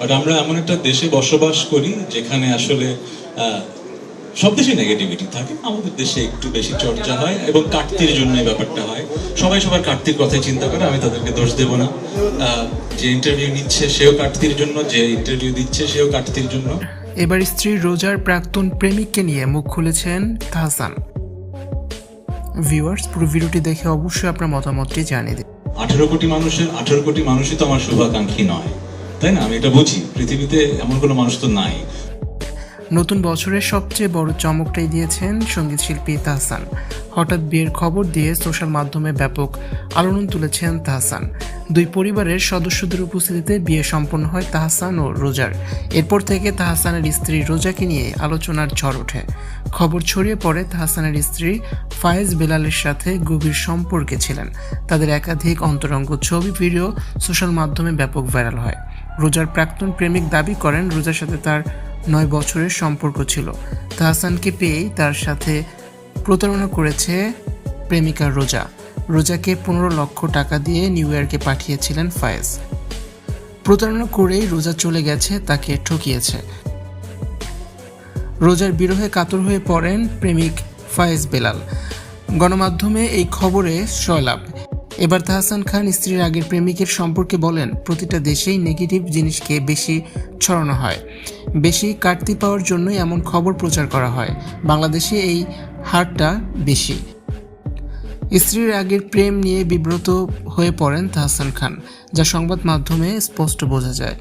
But আমরা এমন একটা দেশে বসবাস করি যেখানে আসলে সব দেশে নেগেটিভিটি থাকে। আমাদের দেশে একটু বেশি চর্চা হয় এবং কাটতির জন্য এই ব্যাপারটা হয়। সবাই সবার কাটতির কথাই চিন্তা করে আমি তাদেরকে দোষ দেব না। যে ইন্টারভিউ নিচ্ছে সেও কাটতির জন্য যে ইন্টারভিউ দিচ্ছে সেও কাটতির জন্য। এবার স্ত্রী রোজার প্রাক্তন প্রেমিককে নিয়ে মুখ খুলেছেন তাহসান। ভিউয়ার্স পুরো ভিডিওটি দেখে অবশ্যই আপনার মতামতটি জানিয়ে দিন। আঠেরো কোটি মানুষের আঠেরো কোটি মানুষই তো আমার শুভাকাঙ্ক্ষী নয়। তাই না? আমি এটা বুঝি। পৃথিবীতে এমন কোনো মানুষ তো নাই। নতুন বছরের সবচেয়ে বড় চমকটাই দিয়েছেন সংগীত শিল্পী তাহসান। হঠাৎ বিয়ের খবর দিয়ে সোশ্যাল মাধ্যমে ব্যাপক আলোড়ন তুলেছেন তাহসান। দুই পরিবারের সদস্যদের উপস্থিতিতে বিয়ে সম্পন্ন হয় তাহসান ও রোজার। এরপর থেকে তাহসানের স্ত্রী রোজাকে নিয়ে আলোচনার ঝড় ওঠে। খবর ছড়িয়ে পড়ে তাহসানের স্ত্রী ফায়েজ বেলালের সাথে গভীর সম্পর্কে ছিলেন। তাদের একাধিক অন্তরঙ্গ ছবি, ভিডিও, সোশ্যাল মাধ্যমে ব্যাপক ভাইরাল হয়। রোজার প্রাক্তন প্রেমিক দাবি করেন, রোজার সাথে তার নয় বছরের সম্পর্ক ছিল। তাহসানকে পেয়েই তার সাথে প্রতারণা করেছে প্রেমিকা রোজা। রোজাকে পনেরো লক্ষ টাকা দিয়ে নিউ ইয়র্কে পাঠিয়েছিলেন ফায়েজ। প্রতারণা করেই রোজা চলে গেছে, তাকে ঠকিয়েছে। রোজার বিরহে কাতর হয়ে পড়েন প্রেমিক ফায়েজ বেলাল। গণমাধ্যমে এই খবরে সয়লাভ এবার তাহসান খান স্ত্রীর আগের প্রেমিকের সম্পর্কে বলেন, প্রতিটা দেশেই নেগেটিভ জিনিসকে বেশি ছড়ানো হয়। বেশি কাটতি পাওয়ার জন্যই এমন খবর প্রচার করা হয়। বাংলাদেশে এই হারটা বেশি। স্ত্রীর আগের প্রেম নিয়ে বিব্রত হয়ে পড়েন তাহসান খান, যা সংবাদ মাধ্যমে স্পষ্ট বোঝা যায়।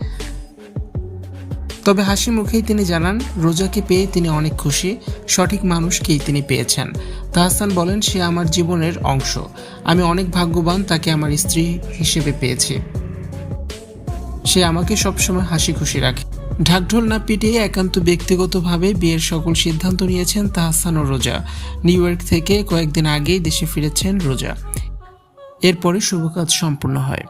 তবে হাসি মুখেই তিনি জানান, রোজাকে পেয়ে তিনি অনেক খুশি, সঠিক মানুষকেই তিনি পেয়েছেন। তাহসান বলেন, সে আমার জীবনের অংশ। আমি অনেক ভাগ্যবান, তাকে আমার স্ত্রী হিসেবে পেয়েছি। সে আমাকে সবসময় হাসি খুশি রাখে। ঢাকঢোল না পিটিয়ে একান্ত ব্যক্তিগতভাবে বিয়ের সকল সিদ্ধান্ত নিয়েছেন তাহসান ও রোজা। নিউ ইয়র্ক থেকে কয়েকদিন আগেই দেশে ফিরেছেন রোজা। এরপরে শুভ কাজ সম্পূর্ণ হয়।